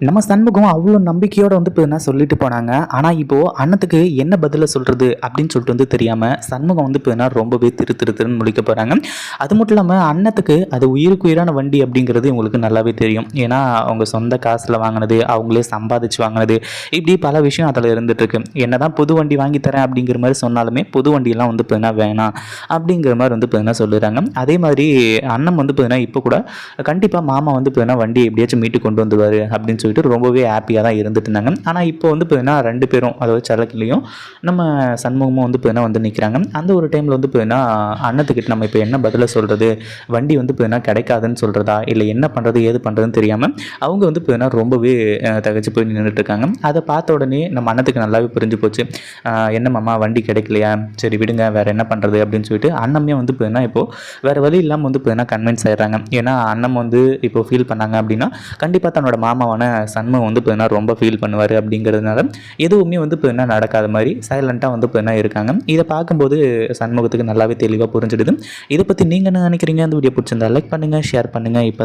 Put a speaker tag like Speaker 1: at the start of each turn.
Speaker 1: நம்ம சண்முகம் அவ்வளோ நம்பிக்கையோடு வந்து இப்போ என்ன சொல்லிட்டு போனாங்க? ஆனால் இப்போது அண்ணத்துக்கு என்ன பதிலை சொல்கிறது அப்படின்னு சொல்லிட்டு வந்து தெரியாமல் சண்முகம் வந்து இப்போ என்ன ரொம்பவே திரு திரு திருன்னு முழிக்க போகிறாங்க அது மட்டும் இல்லாமல் அண்ணத்துக்கு அது உயிருக்கு உயிரான வண்டி அப்படிங்கிறது உங்களுக்கு நல்லாவே தெரியும். ஏன்னா அவங்க சொந்த காசில் வாங்கினது அவங்களே சம்பாதிச்சு வாங்கினது இப்படி பல விஷயம் அதில் இருந்துகிட்ருக்கு என்ன தான் புது வண்டி வாங்கி தரேன் அப்படிங்கிற மாதிரி சொன்னாலுமே புது வண்டியெல்லாம் வந்து இப்போ என்ன வேணாம் அப்படிங்கிற மாதிரி வந்து இப்போ என்ன சொல்லுறாங்க. அதே மாதிரி அண்ணன் வந்து இப்போ இப்போ கூட கண்டிப்பாக மாமா வந்து இப்போ என்ன வண்டி எப்படியாச்சும் மீட்டு கொண்டு வந்துவார் அப்படின்னு சொல்லிட்டு ரொம்பவே ஹாப்பியாக தான் இருந்துட்டு இருந்தாங்க ஆனால் இப்போ வந்து இப்போ என்ன ரெண்டு பேரும் அதாவது சரக்கிலையும் நம்ம சண்முகமும் வந்து இப்போ என்ன வந்து நிற்கிறாங்க அந்த ஒரு டைமில் வந்து இப்போ என்ன அண்ணத்துக்கிட்ட நம்ம இப்போ என்ன பதிலை சொல்கிறது வண்டி வந்து இப்போ என்ன கிடைக்காதுன்னு சொல்கிறதா இல்லை என்ன பண்ணுறது ஏது பண்ணுறதுன்னு தெரியாமல் அவங்க வந்து இப்போ என்ன ரொம்பவே தகச்சு போய் நின்றுட்டு இருக்காங்க அதை பார்த்த உடனே நம்ம அண்ணத்துக்கு நல்லாவே புரிஞ்சு போச்சு. என்ன மாமா வண்டி கிடைக்கலையா? சரி விடுங்க வேறு என்ன பண்ணுறது அப்படின்னு சொல்லிட்டு அண்ணமே வந்து இப்போ என்ன இப்போது வேறு வழி இல்லாமல் வந்து இப்போ என்ன கன்வின்ஸ் ஆயிடுறாங்க. ஏன்னா அண்ணம் வந்து இப்போ ஃபீல் பண்ணாங்க அப்படின்னா கண்டிப்பாக தன்னோட மாமாவான சண்முகம் வந்து இப்போ என்ன ரொம்ப ஃபீல் பண்ணுவார் அப்படிங்கிறதுனால எதுவுமே வந்து இப்போ என்ன நடக்காத மாதிரி சைலண்ட்டாக வந்து இப்போ என்ன இருக்காங்க. இதை பார்க்கும்போது சண்முகத்துக்கு நல்லாவே தெளிவாக புரிஞ்சிடுது. இதை பற்றி நீங்கள் என்ன நினைக்கிறீங்க? அந்த வீடியோ பிடிச்சிருந்தா லைக் பண்ணுங்கள் ஷேர் பண்ணுங்கள் இப்போ